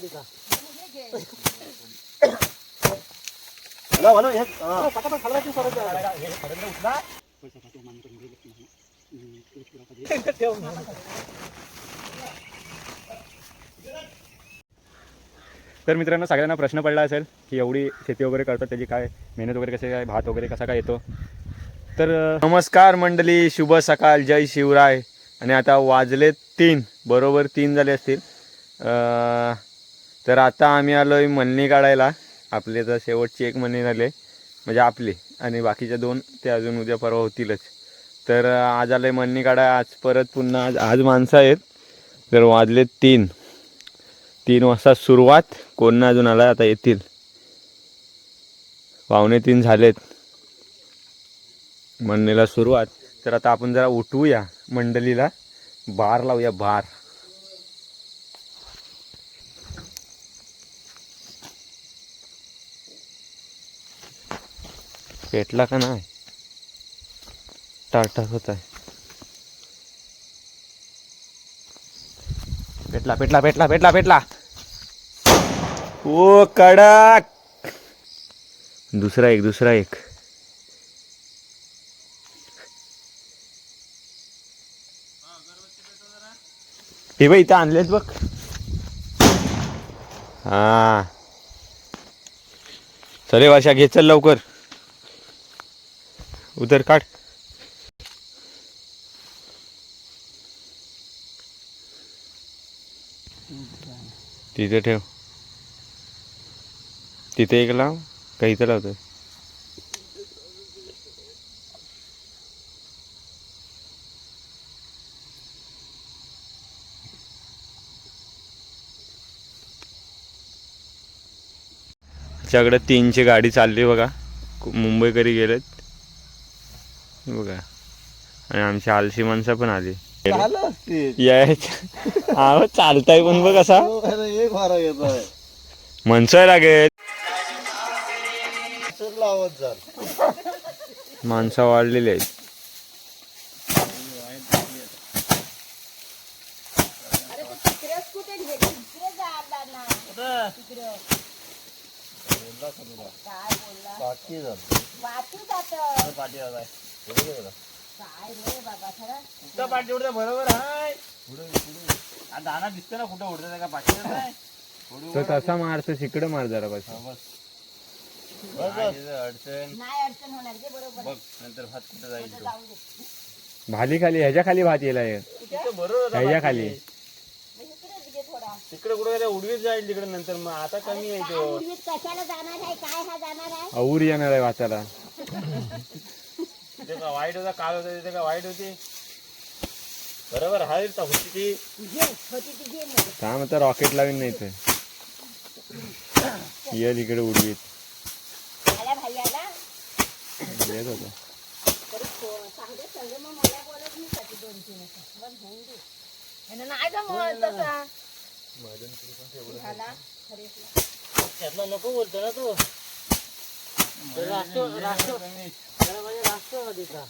का तर मित्रांनो सगळ्यांना प्रश्न पडला असेल की एवढी शेती वगैरे करतात त्याची काय मेहनत वगैरे कसे काय भात वगैरे कसा काय येतो? तर नमस्कार मंडळी शुभ सकाळ जय शिवराय. आणि आता वाजले तीन बरोबर तीन झाले असतील. अ, तर आता आम्ही आलो आहे मलनी काढायला. आपले तर शेवटची एक मलनी झाले. म्हणजे आपली आणि बाकीच्या दोन ते अजून उद्या परवा होतीलच. तर आज आलं आहे मलनी काढा आज परत पुन्हा आज आज माणसं आहेत. तर वाजले तीन. तीन वाजता सुरुवात. कोण अजून आला आता येतील. पावणे तीन झालेत. म्हणणीला सुरुवात. तर आता आपण जरा उठवूया मंडळीला. बार लावूया बार. पेटला का नाही? टाटा होत आहे. पेटला पेटला पेटला पेटला पेटला. ओ कडक. दुसरा एक दुसरा एक. हे बघ इथं आणलेत बघ. हा. चले वर्षा घे चल लवकर. उधर काढ. तिथे ठेव. तिथे एक लाव का इथं लावतोय. आमच्याकडे तीनची गाडी चालली बघा. मुंबईकरी गेलेत. बघा. आणि आमची आलशी माणसं पण आली. झालं असतील यायचं हा चालताय पण बघ असा. हो, अरे, एक वारा येत आहे. माणसं लागेल. लावत माणसं वाढलेली आहेत. बाकी झालं पाठी आला आहे. कुठं पाठी उडतं बरोबर आहे. आ, दाना दिसतो ना कुठं उडतं का पाठी नाही? तो तसा मारतो तिकडे मार जरा बस. अडचण. नाही अडचण होणार ते बरोबर. बघ नंतर भात कुठं जाईल भाली खाली ह्याच्या खाली भात येला तिथं बरोबर ह्याच्या. खाली. तिकडे कुठं गेला उडवीत जाईल तिकडे नंतर मग. आता कमी आहे तो. उडवीत कशाला जाणार आहे? काय हा जाणार आहे? और येणार आहे भाताला. तिथे का वाईट होता काल होता तिथे का वाईट होती. बरोबर आहे का होती ती ती थांब आता रॉकेट लावीन नाही ते येईल इकडे उडवीत. येत होता. तरी नाही जमत तसा. त्यातला नको बोलतो ना तू. तर राष्ट्र राष्ट्र राष्ट्रवादीचा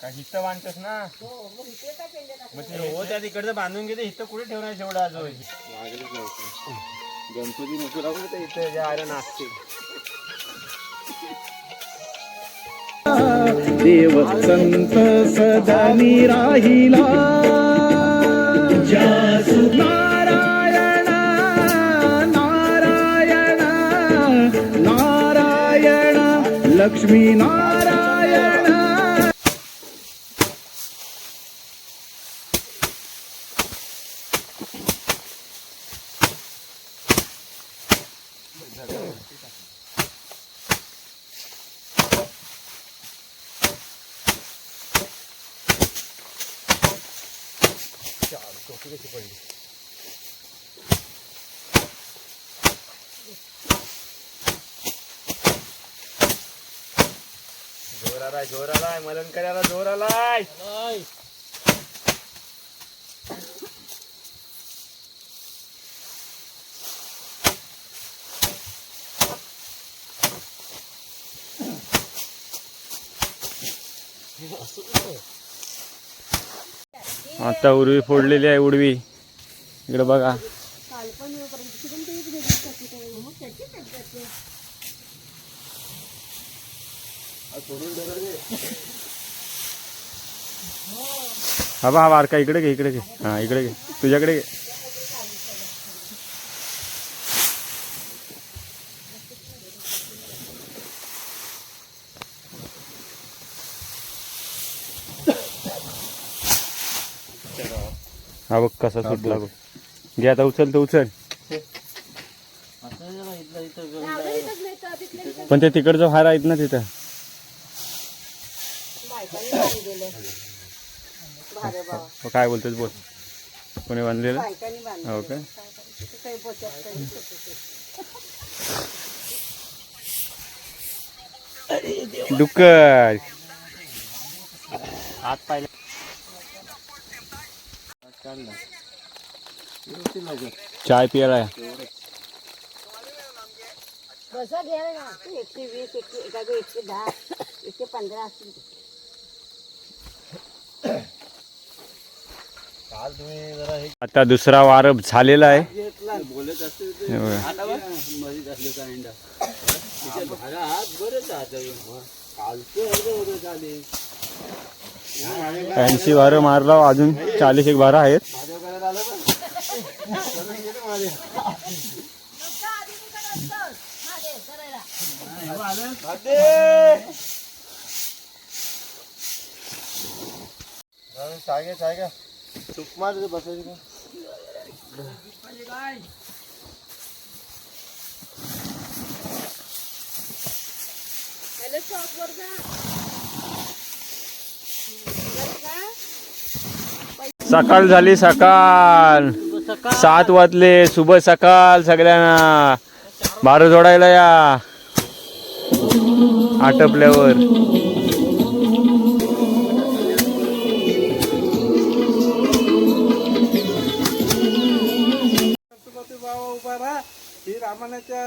काय हित बांधतस ना? हो ते हो त्या तिकडचं बांधून घेते हित कुठे ठेवणार शेवढा आज? गणपती नको लागू इथे जे आयरन देव संत सदा राहिला नारायण नारायण नारायण लक्ष्मी नारायण. রেখে পড়ি जोर आलाय जोर आलाय मलन करायला जोर आलाय Yeah, so आता उडवी फोडलेली आहे उडवी. इकडे बघा. हा बा वारका बारका इकडे घे इकडे घे. हा इकडे घे. तुझ्याकडे घे. बघ कसा सुटला बघ. घे आता उचल तर उचल. पण ते तिकडचं हार आहेत ना तिथं. हो, काय बोलतोस बोल. कोणी बांधलेलं? हो काही डुक्कर. हात पाहिजे काढला. व्यवस्थित लवकर चाय पियाला कसं एकशे वीस एकशे एखादं एकशे दहा एकशे पंधरा असतील. ते. काल तुम्ही जरा हे आता दुसरा वार झालेला आहे. घेतला बोलत असते ते. हे बघा. असलं का अंडा तिच्या भागा हात बरंच आता कालचं एवढं होतं चालेल ऐंशी वारं मारला अजून चाळीस एक बारा आहेत सकाळ झाली सकाळ सात वाजले शुभ सकाळ सगळ्यांना भार जोडायला या आटपल्यावर उभा राहा ही रामानाच्या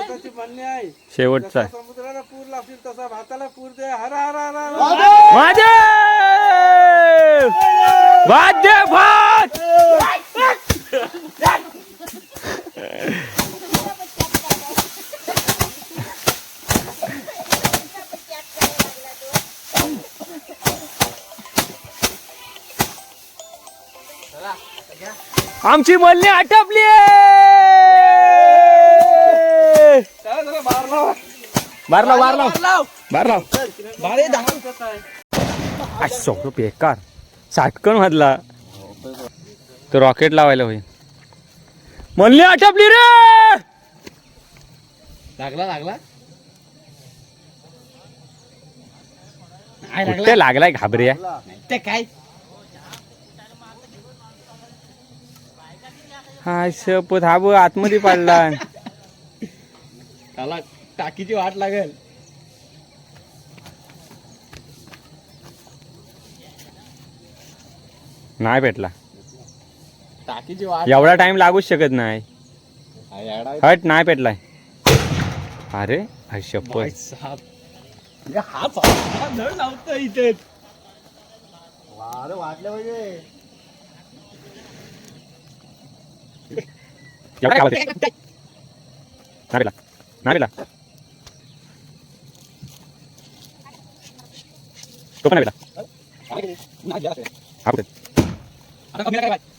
शेताची आहे. शेवटचा आहे. समुद्राला पूर लागतील तसा भाताला पूर दे. हर हर हर हर. महादेव वाद्य भात आमची मल्ली आटपली बारला बारला बारला सौ बेकार साठकन मधला तो रॉकेट लावायला होईल. मल्ली आटपली रे! लागला लागला? कुठे लागलाय घाबऱ्या ते काय? हा शपथ हा आतमध्ये पाडला. टाकीची वाट लागेल. नाही भेटला. टाकीची वाट एवढा टाइम लागूच शकत नाही. याडा हट नाही पेटलाय अरे हा शपथ साप. हा साप धड लावतो इथे. वार वाटलं पाहिजे एवढा काय आवाज आहे? नाही भेटला. नाही भेटला. तो पण नाही भेटला हा कुठे?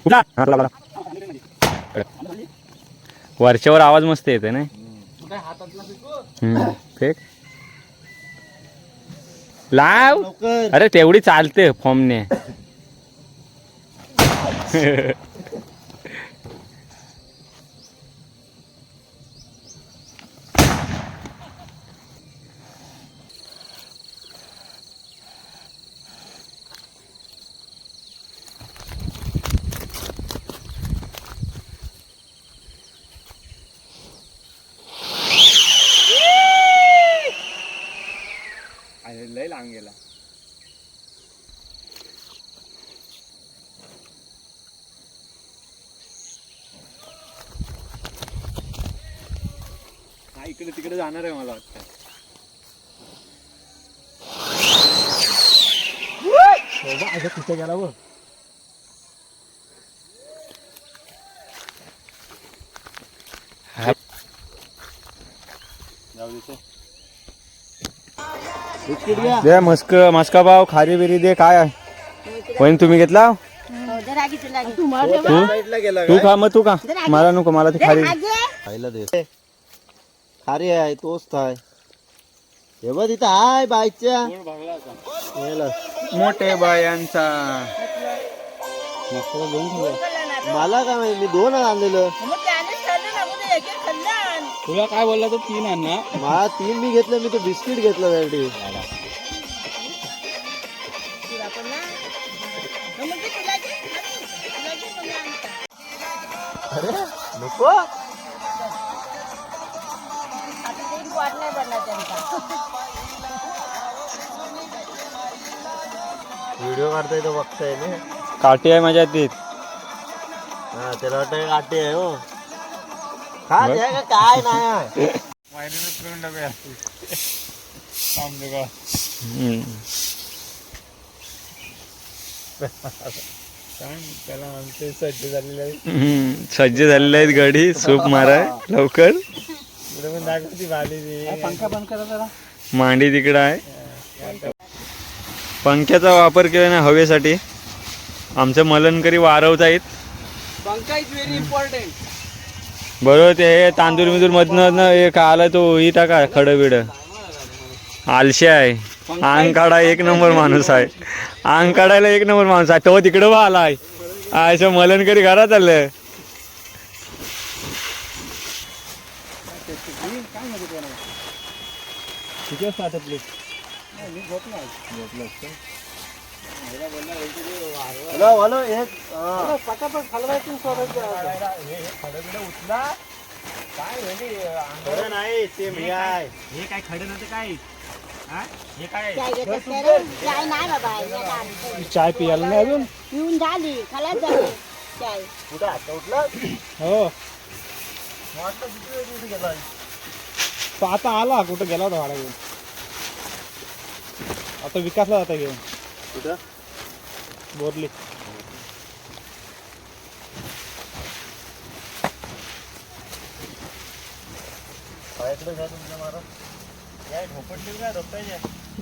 कुठला? हा लागला, लागला. वरच्यावर आवाज मस्त येते ना फेक. लाव. अरे तेवढी चालते फॉर्मने लय लांब गेला हा इकडे तिकडे जाणार आहे मला वाटतं. कुठे गेला बघ. दे मस्क मस्का पाव खारी बिरी दे काय आहे? वहीन तुम्ही घेतला? हो. तू? तू खा मग तू खा. मला नको मला ती खारी? खायला दे. खारी आहे तोच आहे हे बघ तिथं हाय बाईकच्या मोठे बायांचा मला काय माहिती मी दोन आणलेलं मग त्यानेच खाल्लं ना, मग ते एक एक खाल्लं. तुला काय बोलला तो तीन आण ना मला तीन मी घेतलं मी तो बिस्किट घेतलं त्यासाठी तुला पण ना. मग म्हणते तुला घे, खाली. तुला घे, मग मी आणते. अरे नको नाही बनणार त्यांचा. व्हिडिओ काढताय तो बघताय ना काठी आहे माझ्या तीत हा त्याला वाटतं गाठी आहे हो का काय नाही आहे. हम्म. हम्म. सज्ज झालेले आहेत गडी सूप माराय लवकर मांडी तिकडं आहे. पंख्याचा वापर केला ना हवेसाठी. आमचं मलनकरी वारवता येत इम्पॉर्टंट बरोबर ते हे तांदूळ मिदूर मधनं हे आला तो ही टाका खडं बिड आलशे आहे. अंग काढा एक नंबर माणूस आहे. अंग काढायला एक नंबर माणूस आहे. तो तिकडं बा आलाय. असं मलनकरी घरात आलं किती वाजता हॅलो हॅलो एक हा. पटापट हलवायचं सोडायचं खरं नाही ते मी हे काय खडे नव्हते काय? हे? काय? चाय नाही बाबा आणतोय. चाय पियाला नाही अजून? पिऊन झाली खलाच झाली. चाय. कुठं आता उठला? हो. वाटलं किती वेळ गेला तो आता आला कुठं गेला होता भाडा घेऊन? आता विकासला जाता घेऊन कुठं? बोरली. जा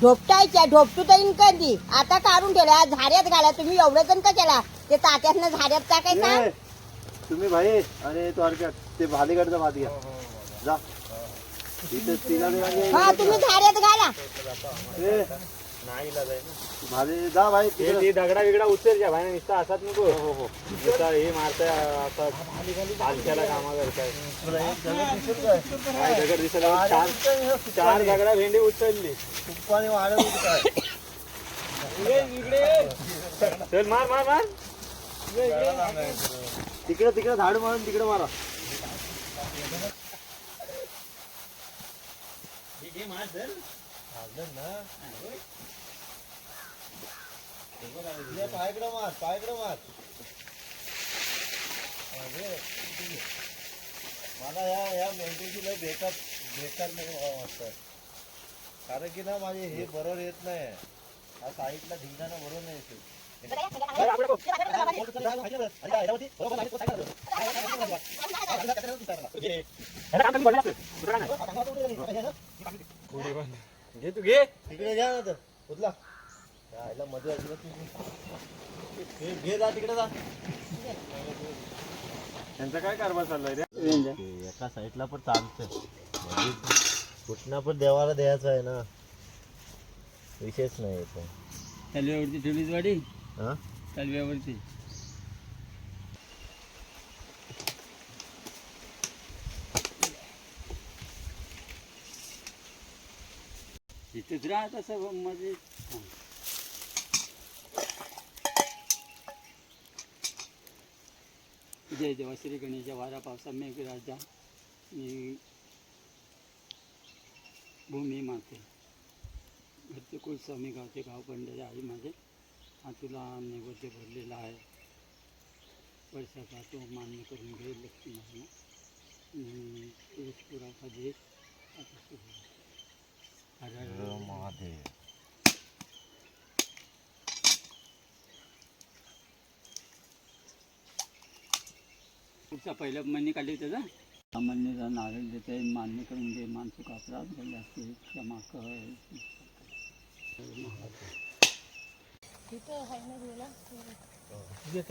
ढोपटायच्या ढोपटू तर कधी. आता काढून ठेवल्या. झाड्यात घाला. तुम्ही एवढं जण का केला? ते तात्यातनं झाड्यात टाकायचा. तुम्ही भाई अरे तो ते भालीकडचा भात घ्या. जा तिथे तिला दे आणि- हा तुम्ही झाड्यात घाला. भाली जा भाई तिकडे. दगडा बिगडा उचल भाई नुसता असाच नको. हो हो हे. मारताय आता आलक्याला कामा करताय. काय दगड दिसायला चार चार दगडा भेंडी उचलली. चल मार मार मार. तिकडे तिकडे झाड मारून तिकडे मारा. पायकडे मार पायकडे मार. मला या या मेंढीची लय बेकार बेकार वाटतं कारण की ना माझे हे बरोबर येत नाही. हा साईडला धिंगाणा बरोबर नाही येते. घे तू घे तिकडे घ्या ना तर उचला घे जा तिकडे जा त्यांचा काय कारभार चाललाय रे एका साईडला पण चालतंय कुठना पण देवाला द्यायचं आहे ना विशेष नाही हॅलो ठेवलीच वाडी हा? तलव्यावरती. तिथेच राहत असं मध्ये. जय देवा श्री गणेशा वारा पावसा मेघ राजा. मी भूमी माते. घरचे कुलस्वामी गावचे गाव पंढरे आहे माझे. हा तुला नैवेद्य भरलेला आहे. पैशाचा तो मान्य करून घेईल लक्ष्मी महाराज महादेव. पुढचा पहिला मान्य काढले त्याचा सामान्यचा नारळ देते मान्य करून दे मानसिक अपराध झाले असते क्षमा कर. तिथं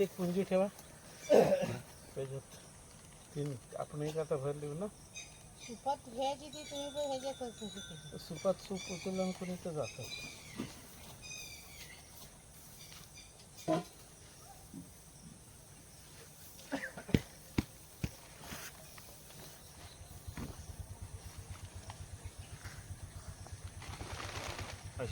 एक पुंजी ठेवा. त्याच्यात तीन आपण एक आता भर लिहू ना. सुपात घ्यायची ती तुम्ही पण ह्याच्या करतो. केली सुपात सूप उचलून कोणी तर जातं.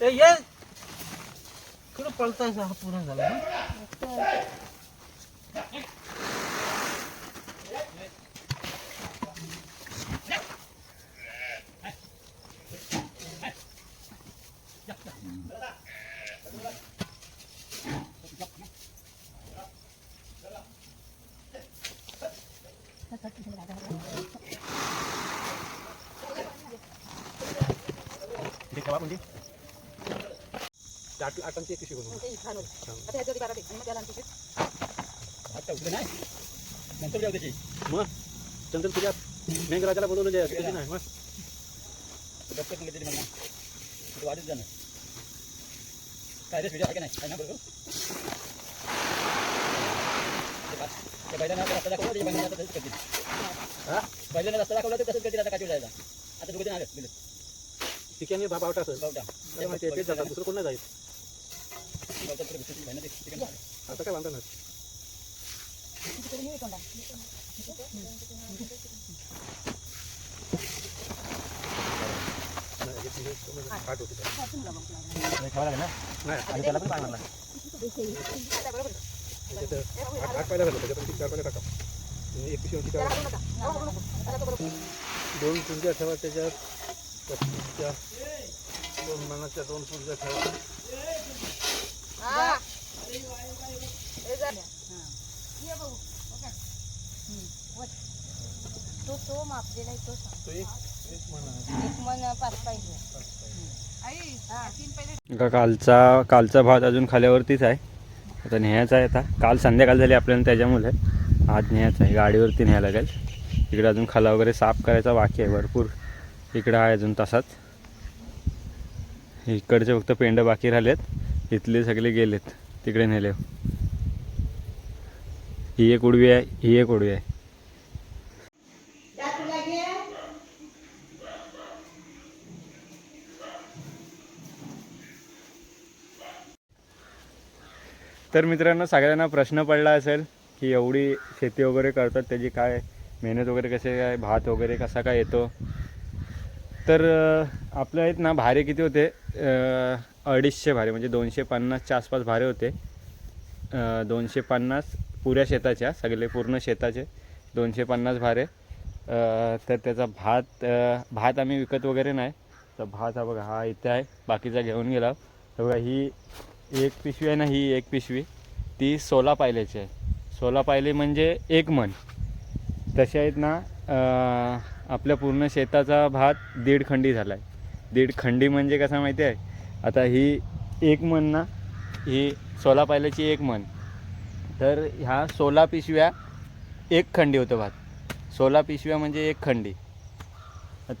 ए ये कुठं पळतायचा हा पूर्ण झाला ना आटांची एक बनवू. आता उठलं नाही. नंतर जाऊ त्याची मग? चंदन तुझ्या मेघराजाला बोलवलं जे त्याची नाही. मग? म्हणलं तरी म्हणा. तू वाढत जाणार काय रे व्हिडिओ आहे का नाही? काय ना बरोबर? आता रस्ता दाखवला त्याच्या बैलांना आता तसंच करतील. हा? बैलांना रस्ता दाखवला तर तसंच करतील आता काठी जायला. आता गेले ठिकाणी बाबा आवटा असेल बावटा. त्यामुळे ते तेच जातात दुसरं कोण नाही जाईल बावटा पुढे घुसतील भाई ना ते तिकडे मागे. आता काय वांधा नाही, त्याला पण त्याच्यात आठ आठ चार टाका एक पिशवी होती दोन पुंज्या ठेवा त्याच्यात दोन मनाच्या दोन पुंज्या ठेवा तो मापलेला तो सांग कालचा कालचा भात अजून खाल्यावरतीच आहे. आता न्यायचा आहे आता. काल संध्याकाळ झाली आपल्याला त्याच्यामुळे. आज न्यायचा आहे. गाडीवरती न्याय लागेल. इकडे अजून खाला वगैरे साफ करायचा बाकी आहे. भरपूर इकडं आहे अजून तसाच. इकडचे फक्त पेंड बाकी राहिलेत. इथले सगळे गेलेत तिकडे नेले. ही एक उडवी आहे ही एक उडवी आहे. तर मित्रांनो सगळ्यांना प्रश्न पडला असेल की एवढी शेती वगैरे करतात त्याची काय मेहनत वगैरे कसे काय भात वगैरे कसा काय येतो? तर आपलं आपल्या आहेत ना भारे किती होते? अं, अडीचशे भारे म्हणजे दोनशे पन्नासच्या आसपास भारे होते. दोनशे पन्नास पुऱ्या शेताच्या सगळे पूर्ण शेताचे दोनशे पन्नास भारे. तर त्याचा भात भात आम्ही विकत वगैरे नाही. तर भात हा बघा हा इथे आहे बाकीचा घेऊन गेला. तर बघा ही एक पिशवी आहे ना ही एक पिशवी. ती सोला पायल्याची आहे. सोला पायले म्हणजे एक मन. तसे आहेत ना आपल्या पूर्ण शेताचा भात दीड खंडी झाला आहे दीड खंडी म्हणजे कसं माहिती आहे? आता ही एक मन ना ही सोला पायल्याची एक मन तर ह्या सोला पिशव्या एक खंडी होतं भात. सोला पिशव्या म्हणजे एक खंडी.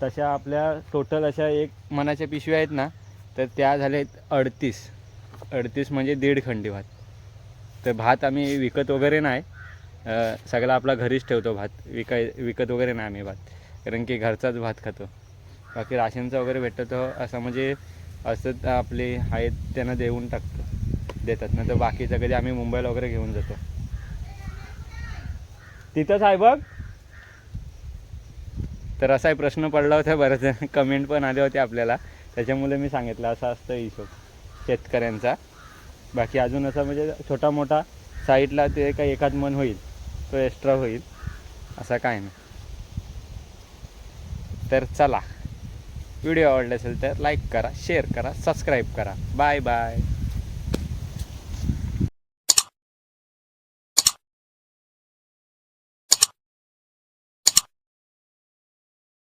तशा आपल्या टोटल अशा एक मनाच्या पिशव्या आहेत ना तर त्या झाल्या आहेत अडतीस. अडतीस म्हणजे दीड खंडी भात. तर भात आम्ही विकत वगैरे नाही. सगळा आपला घरीच ठेवतो भात. विकाय विकत वगैरे नाही आम्ही भात. कारण की घरचाच भात खातो. बाकी राशनचा वगैरे भेटतो तो असं म्हणजे असं आपले आहेत त्यांना देऊन टाकतो. देतात. ना तर बाकीचं कधी आम्ही मुंबईला वगैरे घेऊन जातो. तिथंच आहे बघ. तर असाही प्रश्न पडला होता बऱ्याच कमेंट पण आले होते आपल्याला. त्याच्यामुळे मी सांगितलं असा असतं हिशोब शेतकऱ्यांचा. बाकी अजून असं म्हणजे छोटा मोठा साईडला ते काही एकाच मन होईल. तो एक्स्ट्रा होईल. असा काय नाही. तर चला. व्हिडिओ आवडला असेल तर लाईक करा शेअर करा सबस्क्राईब करा. Bye bye.